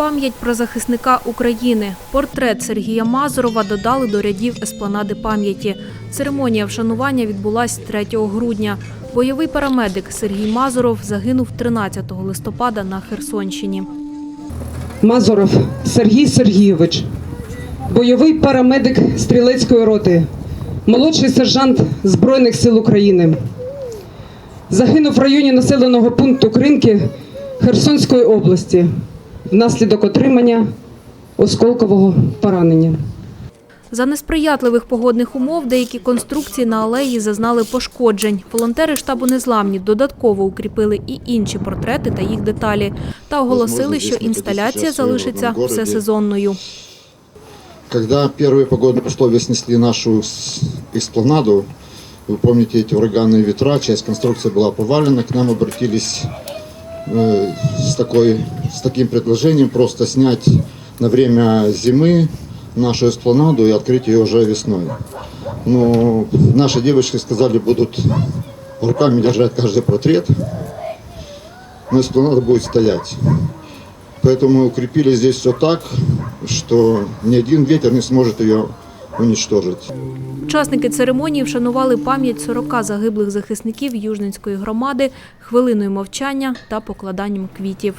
пам'ять про захисника України. Портрет Сергія Мазурова додали до рядів еспланади пам'яті. Церемонія вшанування відбулась 3 грудня. Бойовий парамедик Сергій Мазуров загинув 13 листопада на Херсонщині. Мазуров Сергій Сергійович, бойовий парамедик стрілецької роти, молодший сержант Збройних сил України. Загинув в районі населеного пункту Кринки Херсонської області внаслідок отримання осколкового поранення. За несприятливих погодних умов деякі конструкції на алеї зазнали пошкоджень. Волонтери штабу незламні додатково укріпили і інші портрети та їх деталі та оголосили, що інсталяція залишиться всесезонною. Когда первые погодные условия снесли нашу с- эспланаду, вы помните эти ураганные ветра, часть конструкции была повалена, к нам обратились э, с, такой, с таким предложением просто снять на время зимы нашу эспланаду и открыть ее уже весной. Но наши девочки сказали, будут руками держать каждый портрет, но эспланада будет стоять. Поэтому мы укрепили здесь все так, что ни один ветер не сможет ее уничтожить. Учасники церемонії вшанували пам'ять 40 загиблих захисників Южненської громади хвилиною мовчання та покладанням квітів.